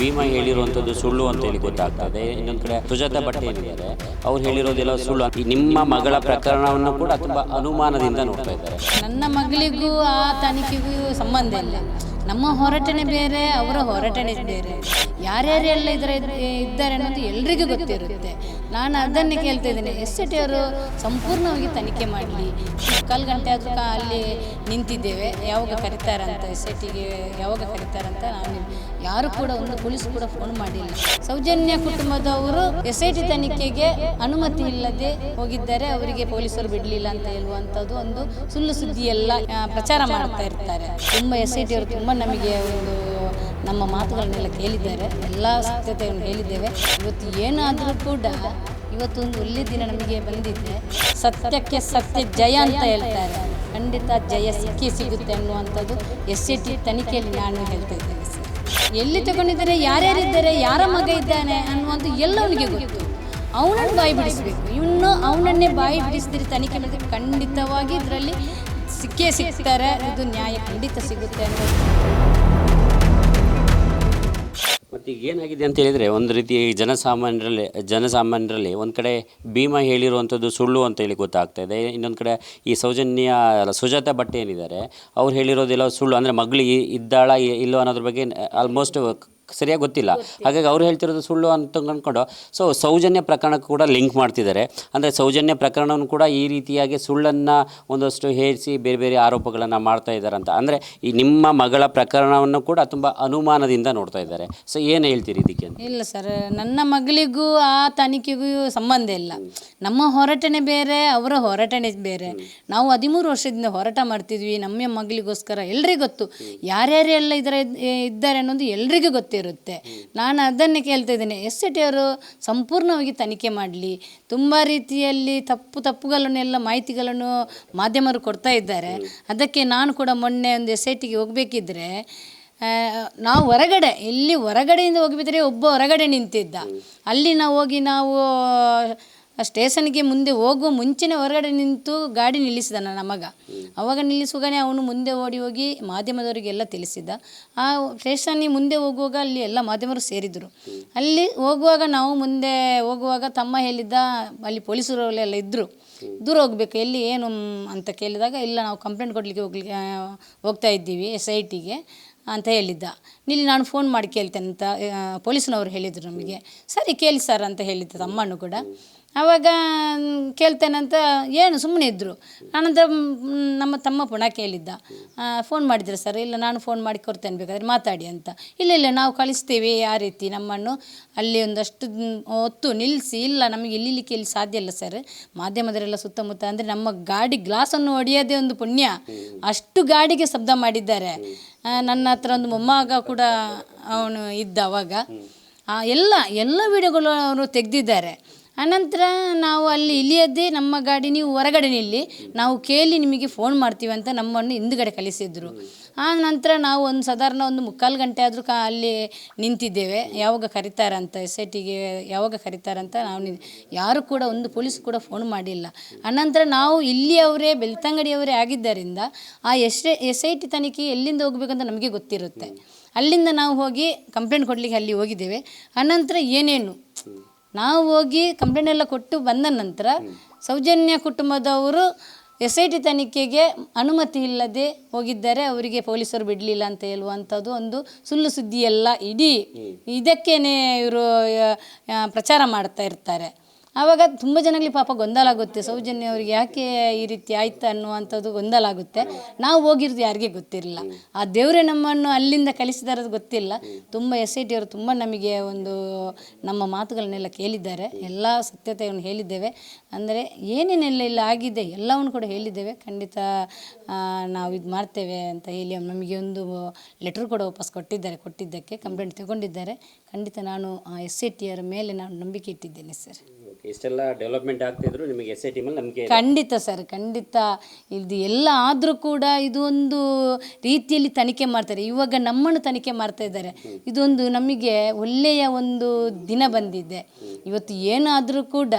ಭೀಮಾ ಹೇಳಿರುವಂಥದ್ದು ಸುಳ್ಳು ಅಂತ ಹೇಳಿ ಗೊತ್ತಾಗ್ತದೆ. ಇನ್ನೊಂದು ಕಡೆ ಸುಜಾತ ಭಟ್ ಏನಿದ್ದಾರೆ ಅವ್ರು ಹೇಳಿರೋದೆಲ್ಲ ಸುಳ್ಳು. ನಿಮ್ಮ ಮಗಳ ಪ್ರಕರಣವನ್ನು ಕೂಡ ತುಂಬಾ ಅನುಮಾನದಿಂದ ನೋಡ್ತಾ ಇದ್ದಾರೆ. ನನ್ನ ಮಗಳಿಗೂ ಆ ತನಿಖೆಗೂ ಸಂಬಂಧ ಇಲ್ಲ. ನಮ್ಮ ಹೋರಾಟನೆ ಬೇರೆ, ಅವರ ಹೋರಾಟನೆ ಬೇರೆ. ಯಾರ್ಯಾರೆಲ್ಲ ಇದರ ಇದ್ದಾರೆ ಅನ್ನೋದು ಎಲ್ರಿಗೂ ಗೊತ್ತಿರುತ್ತೆ. ನಾನು ಅದನ್ನೇ ಕೇಳ್ತಾ ಇದ್ದೇನೆ ಎಸ್ ಟಿ ಅವರು ಸಂಪೂರ್ಣವಾಗಿ ತನಿಖೆ ಮಾಡಲಿ. ಕಾಲು ಗಂಟೆ ಆದರೂ ಅಲ್ಲಿ ನಿಂತಿದ್ದೇವೆ. ಯಾವಾಗ ಕರೀತಾರಂತ ಎಸ್ ಐ ಟಿಗೆ ಯಾವಾಗ ಕರೀತಾರಂತ ನಾನು ಯಾರು ಕೂಡ ಒಂದು ಪೊಲೀಸ್ ಕೂಡ ಫೋನ್ ಮಾಡಿಲ್ಲ. ಸೌಜನ್ಯ ಕುಟುಂಬದವರು ಎಸ್ ಐ ಟಿ ತನಿಖೆಗೆ ಅನುಮತಿ ಇಲ್ಲದೆ ಹೋಗಿದ್ದಾರೆ. ಅವರಿಗೆ ಪೊಲೀಸರು ಬಿಡಲಿಲ್ಲ ಅಂತ ಹೇಳುವಂಥದ್ದು ಒಂದು ಸುಳ್ಳು ಸುದ್ದಿ ಎಲ್ಲ ಪ್ರಚಾರ ಮಾಡ್ತಾ ಇರ್ತಾರೆ. ತುಂಬ ಎಸ್ ಐ ಟಿ ಅವರು ತುಂಬ ನಮಗೆ ಒಂದು ನಮ್ಮ ಮಾತುಗಳನ್ನೆಲ್ಲ ಕೇಳಿದ್ದಾರೆ. ಎಲ್ಲ ಸತ್ಯತೆಯನ್ನು ಹೇಳಿದ್ದೇವೆ. ಇವತ್ತು ಏನಾದರೂ ಕೂಡ ಇವತ್ತೊಂದು ಒಳ್ಳೆ ದಿನ ನಮಗೆ ಬಂದಿದೆ ಸತ್ಯಕ್ಕೆ ಸತ್ಯ ಜಯ ಅಂತ ಹೇಳ್ತಾರೆ. ಖಂಡಿತ ಜಯ ಸಿಕ್ಕಿ ಸಿಗುತ್ತೆ ಅನ್ನುವಂಥದ್ದು ಎಸ್ ಸಿ ಟಿ ತನಿಖೆಯಲ್ಲಿ ನಾನು ಹೇಳ್ತಾ ಇದ್ದೇನೆ ಸರ್. ಎಲ್ಲಿ ತಗೊಂಡಿದ್ದಾರೆ, ಯಾರ್ಯಾರಿದ್ದಾರೆ, ಯಾರ ಮಗ ಇದ್ದಾನೆ ಅನ್ನುವಂಥ ಎಲ್ಲವನಿಗೆ ಗೊತ್ತು. ಅವನನ್ನು ಬಾಯಿ ಬಿಡಿಸಬೇಕು. ಇನ್ನು ಅವನನ್ನೇ ಬಾಯಿ ಬಿಡಿಸಿದ್ರೆ ತನಿಖೆ ಮಾಡಿದ್ರೆ ಖಂಡಿತವಾಗಿ ಇದರಲ್ಲಿ ಸಿಕ್ಕೇ ಸಿಗ್ತಾರೆ. ಇದು ನ್ಯಾಯ ಖಂಡಿತ ಸಿಗುತ್ತೆ ಅನ್ನೋದು. ಮತ್ತು ಈಗ ಏನಾಗಿದೆ ಅಂತ ಹೇಳಿದರೆ ಒಂದು ರೀತಿ ಜನಸಾಮಾನ್ಯರಲ್ಲಿ ಜನಸಾಮಾನ್ಯರಲ್ಲಿ ಒಂದು ಕಡೆ ಭೀಮಾ ಹೇಳಿರುವಂಥದ್ದು ಸುಳ್ಳು ಅಂತ ಹೇಳಿ ಗೊತ್ತಾಗ್ತಾ ಇದೆ. ಇನ್ನೊಂದು ಕಡೆ ಈ ಸೌಜನ್ಯ ಸುಜಾತ ಭಟ್ ಏನಿದ್ದಾರೆ, ಅವ್ರು ಹೇಳಿರೋದೆಲ್ಲ ಸುಳ್ಳು. ಅಂದರೆ ಮಗಳಿಗೆ ಇದ್ದಾಳ ಇಲ್ಲೋ ಅನ್ನೋದ್ರ ಬಗ್ಗೆ ಆಲ್ಮೋಸ್ಟ್ ಸರಿಯಾಗಿ ಗೊತ್ತಿಲ್ಲ. ಹಾಗಾಗಿ ಅವ್ರು ಹೇಳ್ತಿರೋದು ಸುಳ್ಳು ಅಂತ ಅಂದ್ಕೊಂಡು ಸೊ ಸೌಜನ್ಯ ಪ್ರಕರಣಕ್ಕೂ ಕೂಡ ಲಿಂಕ್ ಮಾಡ್ತಿದ್ದಾರೆ. ಅಂದರೆ ಸೌಜನ್ಯ ಪ್ರಕರಣವನ್ನು ಕೂಡ ಈ ರೀತಿಯಾಗಿ ಸುಳ್ಳನ್ನು ಒಂದಷ್ಟು ಹೇರಿಸಿ ಬೇರೆ ಬೇರೆ ಆರೋಪಗಳನ್ನು ಮಾಡ್ತಾ ಇದ್ದಾರೆ ಅಂತ. ಅಂದರೆ ಈ ನಿಮ್ಮ ಮಗಳ ಪ್ರಕರಣವನ್ನು ಕೂಡ ತುಂಬ ಅನುಮಾನದಿಂದ ನೋಡ್ತಾ ಇದ್ದಾರೆ. ಸೊ ಏನು ಹೇಳ್ತೀರಿ ಇದಕ್ಕೆ ಇಲ್ಲ ಸರ್ ನನ್ನ ಮಗಳಿಗೂ ಆ ತನಿಖೆಗೂ ಸಂಬಂಧ ಇಲ್ಲ. ನಮ್ಮ ಹೋರಾಟನೆ ಬೇರೆ ಅವರ ಹೋರಾಟನೆ ಬೇರೆ. ನಾವು ಹದಿಮೂರು ವರ್ಷದಿಂದ ಹೋರಾಟ ಮಾಡ್ತಿದ್ವಿ. ನಮ್ಮ ಮಗಳಿಗೋಸ್ಕರ ಎಲ್ರಿಗೂ ಗೊತ್ತು. ಯಾರ್ಯಾರೆಲ್ಲ ಇದರ ಇದ್ದಾರೆ ಅನ್ನೋದು ಎಲ್ರಿಗೂ ಗೊತ್ತಿರುತ್ತೆ ನಾನು ಅದನ್ನೇ ಕೇಳ್ತಾ ಇದ್ದೇನೆ. ಎಸ್ ಟಿ ಅವರು ಸಂಪೂರ್ಣವಾಗಿ ತನಿಖೆ ಮಾಡಲಿ. ತುಂಬ ರೀತಿಯಲ್ಲಿ ತಪ್ಪು ತಪ್ಪುಗಳನ್ನೆಲ್ಲ ಮಾಹಿತಿಗಳನ್ನು ಮಾಧ್ಯಮರು ಕೊಡ್ತಾ ಇದ್ದಾರೆ. ಅದಕ್ಕೆ ನಾನು ಕೂಡ ಮೊನ್ನೆ ಒಂದು ಎಸ್ ಐ ಟಿಗೆ ಹೋಗಬೇಕಿದ್ರೆ ನಾವು ಹೊರಗಡೆ ಇಲ್ಲಿ ಹೊರಗಡೆಯಿಂದ ಹೋಗಿಬಿದ್ರೆ ಒಬ್ಬ ಹೊರಗಡೆ ನಿಂತಿದ್ದ. ಅಲ್ಲಿ ನಾವು ಹೋಗಿ ನಾವು ಸ್ಟೇಷನ್ಗೆ ಮುಂದೆ ಹೋಗುವ ಮುಂಚೆನೇ ಹೊರಗಡೆ ನಿಂತು ಗಾಡಿ ನಿಲ್ಲಿಸಿದ ನನ್ನ ಮಗ ಅವಾಗ ನಿಲ್ಲಿಸುವಾಗನೇ ಅವನು ಮುಂದೆ ಓಡಿ ಹೋಗಿ ಮಾಧ್ಯಮದವರಿಗೆಲ್ಲ ತಿಳಿಸಿದ್ದ ಆ ಸ್ಟೇಷನ್ಗೆ ಮುಂದೆ ಹೋಗುವಾಗ ಅಲ್ಲಿ ಎಲ್ಲ ಮಾಧ್ಯಮರು ಸೇರಿದರು. ಅಲ್ಲಿ ಹೋಗುವಾಗ ನಾವು ಮುಂದೆ ಹೋಗುವಾಗ ತಮ್ಮ ಹೇಳಿದ್ದ ಅಲ್ಲಿ ಪೊಲೀಸರು ಎಲ್ಲ ಇದ್ದರು ದೂರ ಹೋಗಬೇಕು, ಎಲ್ಲಿ ಏನು ಅಂತ ಕೇಳಿದಾಗ, ಇಲ್ಲ ನಾವು ಕಂಪ್ಲೇಂಟ್ ಕೊಡಲಿಕ್ಕೆ ಹೋಗ್ಲಿಕ್ಕೆ ಹೋಗ್ತಾ ಇದ್ದೀವಿ ಎಸ್ ಐ ಟಿಗೆ ಅಂತ ಹೇಳಿದ್ದ. ನಿಲ್ಲಿ ನಾನು ಫೋನ್ ಮಾಡಿ ಕೇಳ್ತೇನೆ ಅಂತ ಪೊಲೀಸನವರು ಹೇಳಿದರು ನಮಗೆ. ಸರಿ ಕೇಳಿ ಸರ್ ಅಂತ ಹೇಳಿದ್ದ ತಮ್ಮಣ್ಣು ಕೂಡ. ಆವಾಗ ಕೇಳ್ತೇನಂತ ಏನು ಸುಮ್ಮನೆ ಇದ್ದರು ಆನಂತರ ನಮ್ಮ ತಮ್ಮ ಪುಣ ಕೇಳಿದ್ದ. ಫೋನ್ ಮಾಡಿದ್ರೆ, ಸರ್, ಇಲ್ಲ, ನಾನು ಫೋನ್ ಮಾಡಿ ಕೊಡ್ತೇನೆ, ಬೇಕಾದರೆ ಮಾತಾಡಿ ಅಂತ. ಇಲ್ಲ ಇಲ್ಲ, ನಾವು ಕಳಿಸ್ತೇವೆ, ಆ ರೀತಿ ನಮ್ಮನ್ನು. ಅಲ್ಲಿ ಒಂದಷ್ಟು ಹೊತ್ತು ನಿಲ್ಲಿಸಿ, ಇಲ್ಲ, ನಮಗೆ ಇಲ್ಲಿಲಿಕ್ಕೆ ಇಲ್ಲಿ ಸಾಧ್ಯ ಇಲ್ಲ, ಸರ್. ಮಾಧ್ಯಮದವರೆಲ್ಲ ಸುತ್ತಮುತ್ತ, ಅಂದರೆ ನಮ್ಮ ಗಾಡಿ ಗ್ಲಾಸನ್ನು ಹೊಡೆಯೋದೇ ಒಂದು ಪುಣ್ಯ. ಅಷ್ಟು ಗಾಡಿಗೆ ಶಬ್ದ ಮಾಡಿದ್ದಾರೆ. ನನ್ನ ಹತ್ರ ಒಂದು ಮೊಮ್ಮಗ ಕೂಡ ಅವನು ಇದ್ದ ಅವಾಗ. ಎಲ್ಲ ಎಲ್ಲ ವಿಡಿಯೋಗಳು ಅವರು ತೆಗೆದಿದ್ದಾರೆ. ಅನಂತರ ನಾವು ಅಲ್ಲಿ ಇಳಿಯದೆ ನಮ್ಮ ಗಾಡಿ ನೀವು ಹೊರಗಡೆ ನಿಲ್ಲಿ, ನಾವು ಕೇಳಿ ನಿಮಗೆ ಫೋನ್ ಮಾಡ್ತೀವಿ ಅಂತ ನಮ್ಮನ್ನು ಹಿಂದುಗಡೆ ಕಳಿಸಿದ್ರು. ಆ ನಂತರ ನಾವು ಒಂದು ಸಾಧಾರಣ ಒಂದು ಮುಕ್ಕಾಲು ಗಂಟೆ ಆದರೂ ಕಾ ಅಲ್ಲಿ ನಿಂತಿದ್ದೇವೆ. ಯಾವಾಗ ಕರೀತಾರಂತ ಎಸ್ ಐ ಟಿಗೆ ಯಾವಾಗ ಕರೀತಾರಂತ ನಾವು ನಿ ಯಾರು ಕೂಡ ಒಂದು ಪೊಲೀಸ್ ಕೂಡ ಫೋನ್ ಮಾಡಿಲ್ಲ. ಅನಂತರ ನಾವು ಇಲ್ಲಿಯವರೇ, ಬೆಳ್ತಂಗಡಿಯವರೇ ಆಗಿದ್ದರಿಂದ ಆ ಎಸ್ ಎಸ್ ಐ ಟಿ ತನಿಖೆ ಎಲ್ಲಿಂದ ಹೋಗಬೇಕಂತ ನಮಗೆ ಗೊತ್ತಿರುತ್ತೆ. ಅಲ್ಲಿಂದ ನಾವು ಹೋಗಿ ಕಂಪ್ಲೇಂಟ್ ಕೊಡಲಿಕ್ಕೆ ಅಲ್ಲಿ ಹೋಗಿದ್ದೇವೆ. ಅನಂತರ ಏನೇನು? ನಾವು ಹೋಗಿ ಕಂಪ್ಲೇಂಟ್ ಎಲ್ಲ ಕೊಟ್ಟು ಬಂದ ನಂತರ ಸೌಜನ್ಯ ಕುಟುಂಬದವರು ಎಸ್ ಐ ಟಿ ತನಿಖೆಗೆ ಅನುಮತಿ ಇಲ್ಲದೆ ಹೋಗಿದ್ದಾರೆ ಅವರಿಗೆ ಪೊಲೀಸರು ಬಿಡಲಿಲ್ಲ ಅಂತ ಹೇಳುವಂಥದ್ದು ಒಂದು ಸುಳ್ಳು ಸುದ್ದಿಯೆಲ್ಲ ಇಡೀ ಇದಕ್ಕೇ ಇವರು ಪ್ರಚಾರ ಮಾಡ್ತಾ ಇರ್ತಾರೆ. ಆವಾಗ ತುಂಬ ಜನಗಳಿಗೆ ಪಾಪ ಗೊಂದಲ ಆಗುತ್ತೆ. ಸೌಜನ್ಯ ಅವರಿಗೆ ಯಾಕೆ ಈ ರೀತಿ ಆಯ್ತು ಅನ್ನುವಂಥದ್ದು ಗೊಂದಲ ಆಗುತ್ತೆ. ನಾವು ಹೋಗಿರೋದು ಯಾರಿಗೆ ಗೊತ್ತಿರಲಿಲ್ಲ. ಆ ದೇವರೇ ನಮ್ಮನ್ನು ಅಲ್ಲಿಂದ ಕಲಿಸಿದಾರದು ಗೊತ್ತಿಲ್ಲ. ತುಂಬ ಎಸ್ ಐ ಟಿ ಅವರು ತುಂಬ ನಮಗೆ ಒಂದು ನಮ್ಮ ಮಾತುಗಳನ್ನೆಲ್ಲ ಕೇಳಿದ್ದಾರೆ. ಎಲ್ಲ ಸತ್ಯತೆಯನ್ನು ಹೇಳಿದ್ದೇವೆ. ಅಂದರೆ ಏನೇನೆಲ್ಲ ಇಲ್ಲ ಆಗಿದೆ ಎಲ್ಲವನ್ನು ಕೂಡ ಹೇಳಿದ್ದೇವೆ. ಖಂಡಿತ ನಾವು ಇದು ಮಾಡ್ತೇವೆ ಅಂತ ಹೇಳಿ ನಮಗೆ ಒಂದು ಲೆಟ್ರ್ ಕೂಡ ವಾಪಸ್ ಕೊಟ್ಟಿದ್ದಾರೆ. ಕೊಟ್ಟಿದ್ದಕ್ಕೆ ಕಂಪ್ಲೇಂಟ್ ತಗೊಂಡಿದ್ದಾರೆ. ಖಂಡಿತ ನಾನು ಎಸ್ ಐ ಟಿಯರ ಮೇಲೆ ನಾನು ನಂಬಿಕೆ ಇಟ್ಟಿದ್ದೇನೆ ಸರ್. ಇಷ್ಟೆಲ್ಲ ಡೆವಲಪ್ಮೆಂಟ್ ಆಗ್ತಿದ್ರು ನಿಮಗೆ ಎಸ್ ಐ ಟಿ ಮೇಲೆ ನಮಗೆ ಖಂಡಿತ ಸರ್, ಖಂಡಿತ. ಇದು ಎಲ್ಲ ಆದರೂ ಕೂಡ ಇದೊಂದು ರೀತಿಯಲ್ಲಿ ತನಿಖೆ ಮಾಡ್ತಾರೆ. ಇವಾಗ ನಮ್ಮನ್ನು ತನಿಖೆ ಮಾಡ್ತಾ ಇದ್ದಾರೆ. ಇದೊಂದು ನಮಗೆ ಒಳ್ಳೆಯ ಒಂದು ದಿನ ಬಂದಿದೆ. ಇವತ್ತು ಏನಾದರೂ ಕೂಡ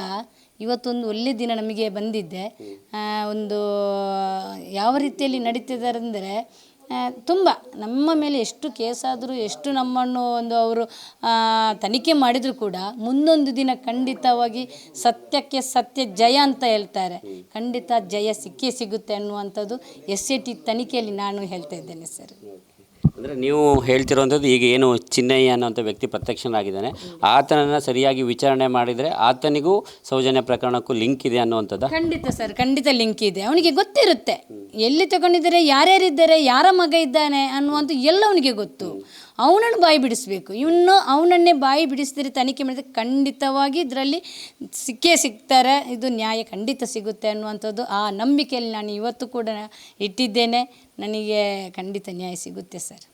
ಇವತ್ತೊಂದು ಒಳ್ಳೆಯ ದಿನ ನಮಗೆ ಬಂದಿದ್ದೆ ಒಂದು ಯಾವ ರೀತಿಯಲ್ಲಿ ನಡೀತಿದ್ದಾರೆ ಅಂದರೆ ತುಂಬ. ನಮ್ಮ ಮೇಲೆ ಎಷ್ಟು ಕೇಸಾದರೂ ಎಷ್ಟು ನಮ್ಮನ್ನು ಒಂದು ಅವರು ತನಿಖೆ ಮಾಡಿದರೂ ಕೂಡ ಮುಂದೊಂದು ದಿನ ಖಂಡಿತವಾಗಿ ಸತ್ಯಕ್ಕೆ ಸತ್ಯ ಜಯ ಅಂತ ಹೇಳ್ತಾರೆ. ಖಂಡಿತ ಜಯ ಸಿಕ್ಕೇ ಸಿಗುತ್ತೆ ಅನ್ನುವಂಥದ್ದು ಎಸ್ ಎ ಟಿ ತನಿಖೆಯಲ್ಲಿ ನಾನು ಹೇಳ್ತಾ ಇದ್ದೇನೆ ಸರ್. ಅಂದರೆ ನೀವು ಹೇಳ್ತಿರುವಂಥದ್ದು ಈಗ ಏನು ಚಿನ್ನಯ್ಯ ಅನ್ನೋಂಥ ವ್ಯಕ್ತಿ ಪ್ರತ್ಯಕ್ಷನಾಗಿದ್ದಾನೆ. ಆತನನ್ನು ಸರಿಯಾಗಿ ವಿಚಾರಣೆ ಮಾಡಿದರೆ ಆತನಿಗೂ ಸೌಜನ್ಯ ಪ್ರಕರಣಕ್ಕೂ ಲಿಂಕ್ ಇದೆ ಅನ್ನುವಂಥದ್ದು. ಖಂಡಿತ ಸರ್, ಖಂಡಿತ ಲಿಂಕ್ ಇದೆ. ಅವನಿಗೆ ಗೊತ್ತಿರುತ್ತೆ. ಎಲ್ಲಿ ತಗೊಂಡಿದ್ದಾರೆ, ಯಾರ್ಯಾರಿದ್ದಾರೆ, ಯಾರ ಮಗ ಇದ್ದಾನೆ ಅನ್ನುವಂಥ ಎಲ್ಲ ಅವನಿಗೆ ಗೊತ್ತು. ಅವನನ್ನು ಬಾಯಿ ಬಿಡಿಸ್ಬೇಕು. ಇನ್ನು ಅವನನ್ನೇ ಬಾಯಿ ಬಿಡಿಸಿದ್ರೆ ತನಿಖೆ ಮಾಡಿದ್ರೆ ಖಂಡಿತವಾಗಿ ಇದರಲ್ಲಿ ಸಿಕ್ಕೇ ಸಿಗ್ತಾರೆ. ಇದು ನ್ಯಾಯ ಖಂಡಿತ ಸಿಗುತ್ತೆ ಅನ್ನುವಂಥದ್ದು. ಆ ನಂಬಿಕೆಯಲ್ಲಿ ನಾನು ಇವತ್ತು ಕೂಡ ಇಟ್ಟಿದ್ದೇನೆ. ನನಗೆ ಖಂಡಿತ ನ್ಯಾಯ ಸಿಗುತ್ತೆ ಸರ್.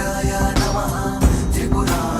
త్రిపురాయ నమ. త్రిపురాయ